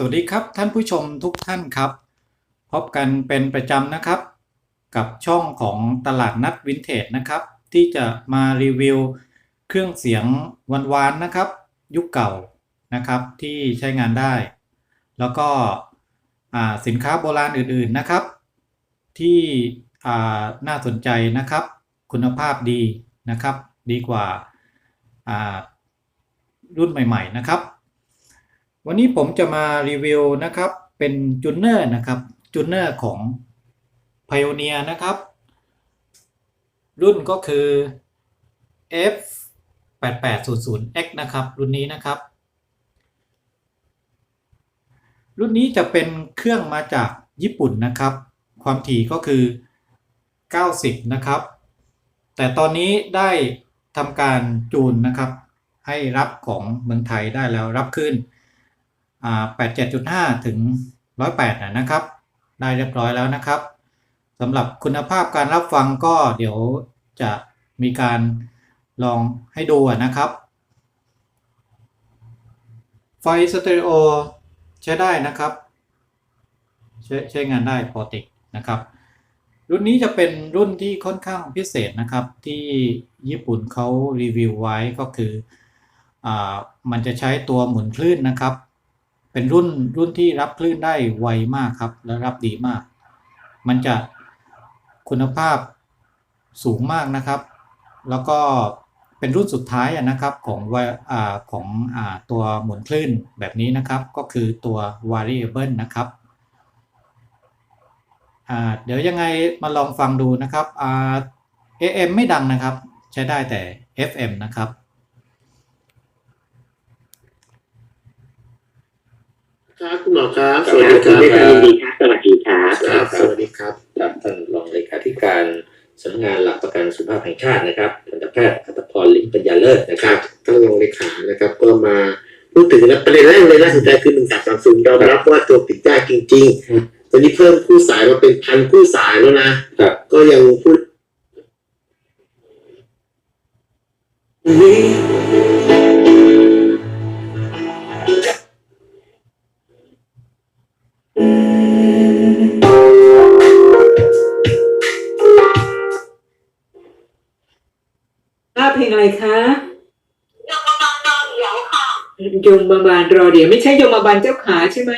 สวัสดีครับท่านผู้ชมทุกท่านครับ พบกันเป็นประจำนะครับ กับช่องของตลาดนัดวินเทจนะครับ ที่จะมารีวิวเครื่องเสียงวานๆนนะครับ ยุคเก่านะครับที่ใช้งานได้ แล้วก็สินค้าโบราณอื่นๆนะครับ ที่น่าสนใจนะครับ คุณภาพดีนะครับ ดีกว่ารุ่นใหม่ ๆ นะครับ วันนี้ผมจะมารีวิวนะครับเป็นจูเนอร์นะครับจูเนอร์ของ Pioneer นะครับ รุ่นก็คือ F 8 8 0 0 X นะครับ รุ่นนี้นะครับ รุ่นนี้จะเป็นเครื่องมาจากญี่ปุ่นนะครับ ความถี่ก็คือ 90 นะครับ แต่ตอนนี้ได้ทำการจูนนะครับ ให้รับของเมืองไทยได้แล้วรับขึ้น 87.5 ถึง 108นะนะครับ ได้เรียบร้อยแล้วนะครับสำหรับคุณภาพการรับฟังก็เดี๋ยวจะมีการลองให้ดูนะครับ ไฟสเตอริโอใช้ได้นะครับ ใช้ใช้งานได้ปกตินะครับ รุ่นนี้จะเป็นรุ่นที่ค่อนข้างพิเศษนะครับ ที่ญี่ปุ่นเขารีวิวไว้ก็คืออมันจะใช้ตัวหมุนคลื่นนะครับ เป็นรุ่นรุ่นที่รับคลื่นได้ไวมากครับ และรับดีมาก มันจะคุณภาพสูงมากนะครับ แล้วก็เป็นรุ่นสุดท้ายนะครับของวอ่าของอตัวหมุนคลื่นแบบนี้นะครับ ก็คือตัว variable นะครับเดี๋ยวยังไงมาลองฟังดูนะครับอ่า AM ไม่ดังนะครับ ใช้ได้แต่ FM นะครับ ครับคุณหมอครับคสรับวัสดีครับยินดีครับสวัสดีครับครับ สวัสดีครับครับท่านรองเลขาธิการสำนักงานหลักประกันสุขภาพแห่งชาตินะครับทันตแพทย์อัตพรลิมปัญญาเลิศนะคครัรับบท่านรองเลขานะครับ ก็มาพูดถึงนะประเด็นแรกเลยน่าสนใจคือหนึ่งสามสามศูนย์ยอมรับว่าตัวติดยากจริงอืมๆตอนนี้เพิ่มคู่สายมาเป็นพันคู่สายแล้วนะครับก็ยังพูด รอเดี๋ยวไม่ใช่ยมบาลเจ้าขาใช่ไหม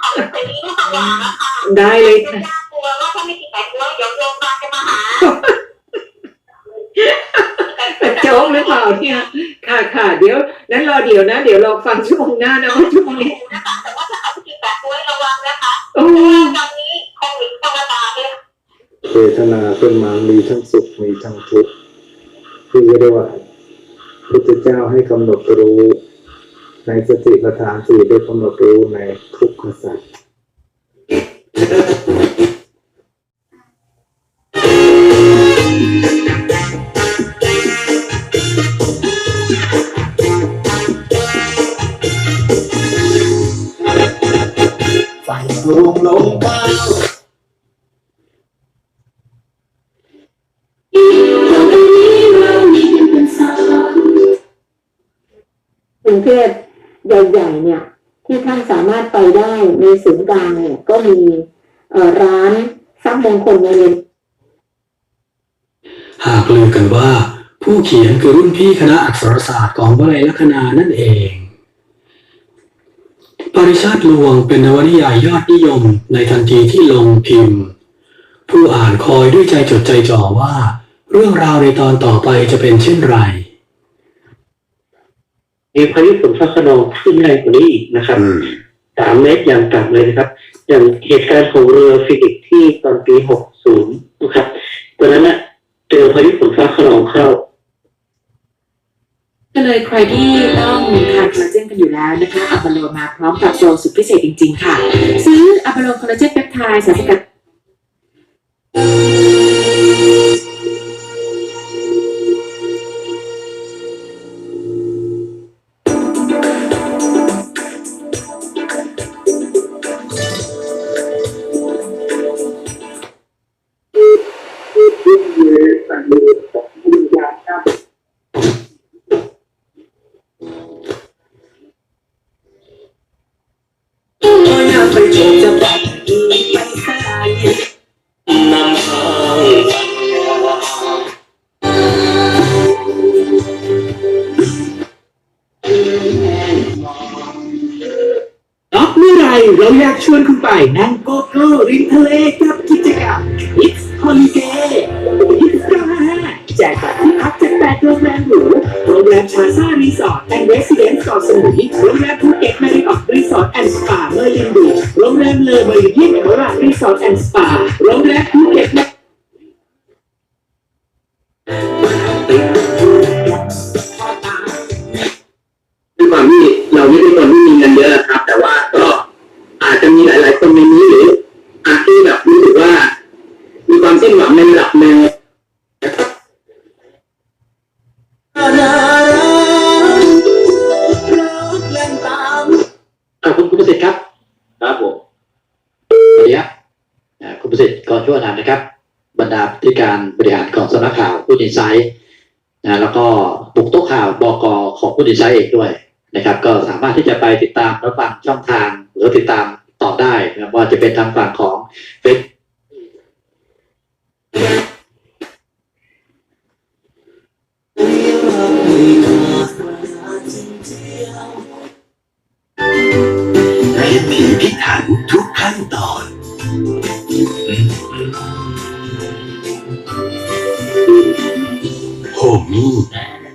ขอเป็นนี้ลูกสาวนะคะได้เลยจะค่ะน่ากลัวว่าถ้าไม่ติดแต่ตัวเดี๋ยวโรงพยาบาลจะมาหาแต่โจ๊กหรือเปล่าเนี่ยค่ะค่ะเดี๋ยวนั้นรอเดี๋ยวนะ เดี๋ยวเราฟังชั่วโมงหน้านะว่าชั่วโมงนี้นะคะแต่ว่าถ้าเขาติดแต่ตัวระวังนะคะโอ้เพราะว่าตอนนี้โควิดกำลังระบาดเลยเวทนาขึ้นมามีทั้งสุขมีทั้งทุกข์ที่เรียกว่าพุทธเจ้าให้กำหนดรู้ ในสติปัฏฐานสี่ได้กำหนดรู้ในทุกขสัจฝันรวมลงเก้ ใหญ่เนี่ย ที่ท่านสามารถไปได้ในศูนย์กลางเนี่ยก็มีร้านทรัพย์มงคลโรงเรียนหากลือกันว่า ผู้เขียนคือรุ่นพี่คณะอักษรศาสตร์ของวลัยลัคนานั่นเอง ปริชาติลวงเป็นนวนิยายยอดนิยมในทันทีที่ลงพิมพ์ ผู้อ่านคอยด้วยใจจดใจจ่อว่า เรื่องราวในตอนต่อไปจะเป็นเช่นไร มีพายุฝนฟ้าขนองขึ้นแรงกว่านี้อีกนะครับสามเมตรอย่างต่ำเลยนะครับ อย่างเหตุการณ์ของเรือฟินิกซ์ที่ตอนปี60นะครับตอนนั้นนะเจอพายุฝนฟ้าขนองเข้าก็เลยใครที่ต้องทานคอลลาเจนกันอยู่แล้วนะคะอัปโลมาพร้อมกับโปรสุดพิเศษจริง ๆ ค่ะ ซื้ออัปโลคอลลาเจนเปปไทด์สารสกัด เมื่อไหรเราอยากชวนคุณไปนั่งโกโก้ริมทะเลกับกิจกรรม It's Holiday 29แจกบัตรที่พักจาก8โรงแรมหรูโรงแรมชาซารีสอร์ทแอนด์เรสซิเดนซ์เกาะสมุยโรงแรมภูเก็ตมาริออทรีสอร์ทแอนด์สปาเมอร์ลินบีโรงแรมเลอเมริเดียนเอรารีสอร์ทแอนด์สปาโรงแรมภูเก็ตด้วำนักข่าวผู้ดินไซต์นะแล้วก็ปุกโต๊ะข่าวบกของผู้ดินไซต์เองด้วยนะครับ ก็สามารถที่จะไปติดตามรับฟังช่องทาง หรือติดตามต่อได้นะครับว่าจะเป็นทางฝั่งของเฟซพิถีพิถันทุกขั้นตอน มี่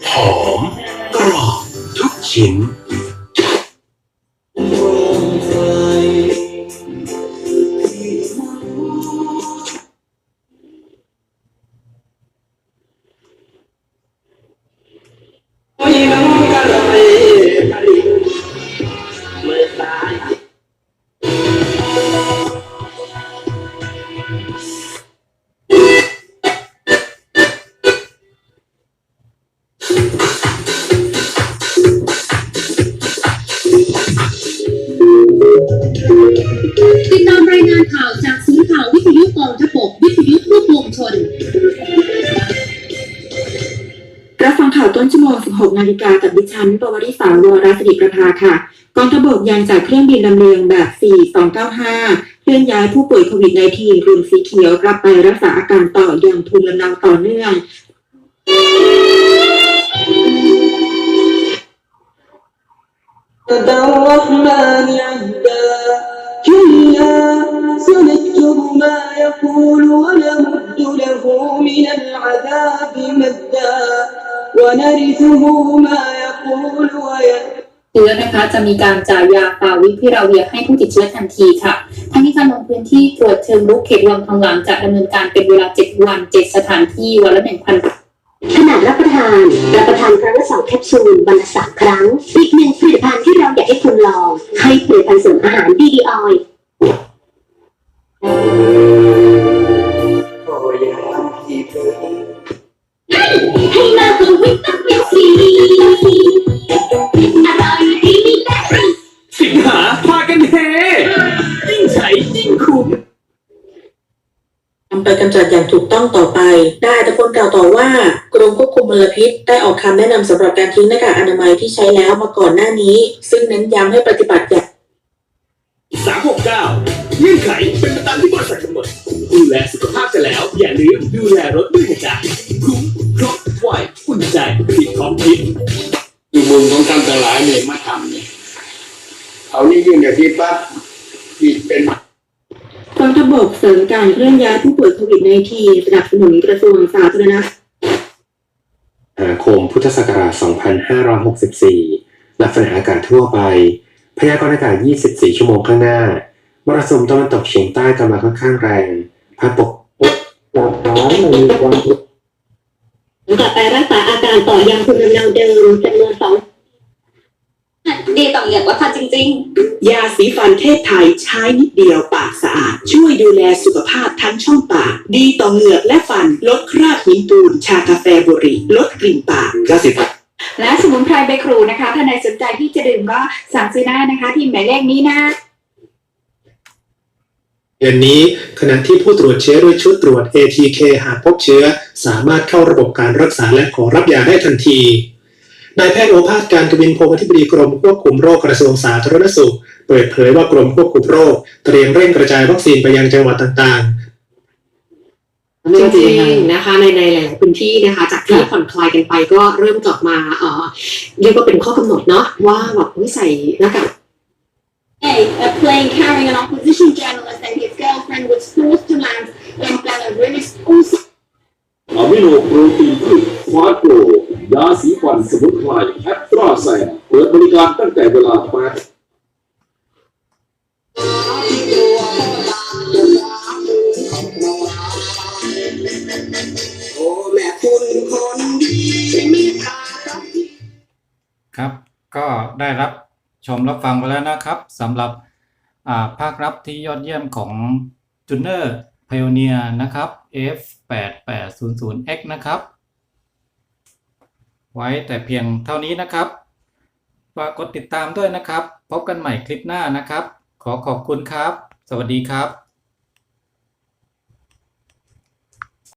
ติดตามรายงานข่าวจากศูนย์ข่าววิทยุกองทัพบกวิทยุร่วมวงชน รับฟังข่าวต้นชั่วโมง 16 นาฬิกากับดิฉัน ปวริสาวรัศดิประภาค่ะ กองทับกยังจากเครื่องบินลำเลียงแบบ 4295 เคลื่อนย้ายผู้ป่วยโควิด -19 กลุ่มสีเขียวกลับไปรักษาอาการต่ออย่างภูนลำนาต่อเนื่องตะดารห์มานิอัลลา سنكتب ما يقول ونمد له من العذاب مدا ونرثه ما يقول ويأتي เชื้อนะคะจะมีการจ่ายยาฟาวิพิราเวียให้ผู้ติดเชื้อทันทีค่ะ ทั้งนี้การลงพื้นที่ตรวจเชิงรุกเขตวังทองหลางจะดำเนินการเป็นเวลา 7 วัน 7 สถานที่วันละ 1,000 ขนาดรับประทาน รับประทานครั้งละสองแคปซูลวันละสามครั้ง อีกหนึ่งผลิตภัณฑ์ที่เราอยากให้คุณลอง ให้ผลิตภัณฑ์เสริมอาหารดีดีออย ให้มาคือวิตามินซีอร่อยดีมีแต่สิงหาพากันเฮยิ่งใช้ยิ่งคุ้มนำไปกำจัดอย่างถูกต้องต่อไป ได้แต่คนกล่าวต่อว่ากรมควบคุมมลพิษ ได้ออกคำแนะนำสำหรับการทิ้งหน้ากากอนามัยที่ใช้แล้วมาก่อนหน้านี้ ซึ่งเน้นย้ำให้ปฏิบัติอย่าง อย่าลืมดูแลรถด้วยนะจ๊ะคุ้มครบไวอุ่นใจผิดของคิดอยู่บุญของท่านทั้งหลายเนี่ยมาทำเนี่ยเอานี่ยื่นอย่างที่ปั๊บอีกเป็นกองทพบกเสริมการเคลื่อนย้ายผู้ป่วยโควิด -19 สนับสนุนกระทรวงสาธารณสุขหาคมพุทธศักราช 2564 ลักษณะอากาศทั่วไป พยากรณ์อากาศ 24 ชั่วโมงข้างหน้า มรสุมตะวันตกเฉียงใต้กำลังค่อนข้างแรง พัดปก หลักฐานไม่มีความผิดกลับไปรักษาอาการต่อยังภูมิลำเนาเดิมจำนวนสองดีต่อเหงือกว่าค่ะจริง ยาสีฟันเทศไทยใช้นิดเดียวปากสะอาด ช่วยดูแลสุขภาพทั้งช่องปาก ดีต่อเหงือกและฟัน ลดคราบหินปูน ชากาแฟบุหรี่ลดกลิ่นปาก ยาสีฟันและสมุนไพรใบครูนะคะท่านใดสนใจที่จะดื่มก็สั่งซื้อได้นะคะ ที่หมายเลขนี้นะ เดือนนี้ขณะที่ผู้ตรวจเชื้อด้วยชุดตรวจ ATK หากพบเชื้อ สามารถเข้าระบบการรักษาและขอรับยาได้ทันทีนายแพทย์โอภาสการกวินพงศ์อธิบดีกรมควบคุมโรคกระทรวงสาธารณสุข เปิดเผยว่ากรมควบคุมโรค เตรียมเร่งกระจายวัคซีนไปยังจังหวัดต่างจริงๆนะคะในในหลายๆพื้นที่นะคะจากที่ผ่อนคลายกันไปก็เริ่มกลับมาเออเรียกว่าเป็นข้อกำหนดเนาะว่าแบบเฮ้ยใส่หน้ากาก a plane carrying an opposition journalist and his girlfriend was forced to land in Belarus. Also อะมิโนโปรตีนพืชฟาโกรยาสีฟันสมุนไพรแอตตราแซนเปิดบริการตั้งแต่เวลา8 โอ้แม่คุณคนดีมีตาครับครับ ก็ได้รับ ชมรับฟังไปแล้วนะครับสำหรับภาครับที่ยอดเยี่ยมของจูเนอร์พ i o เนียนะครับ F8800X นะครับ ไว้แต่เพียงเท่านี้นะครับฝากกดติดตามด้วยนะครับ พบกันใหม่คลิปหน้านะครับ ขอขอบคุณครับ สวัสดีครับ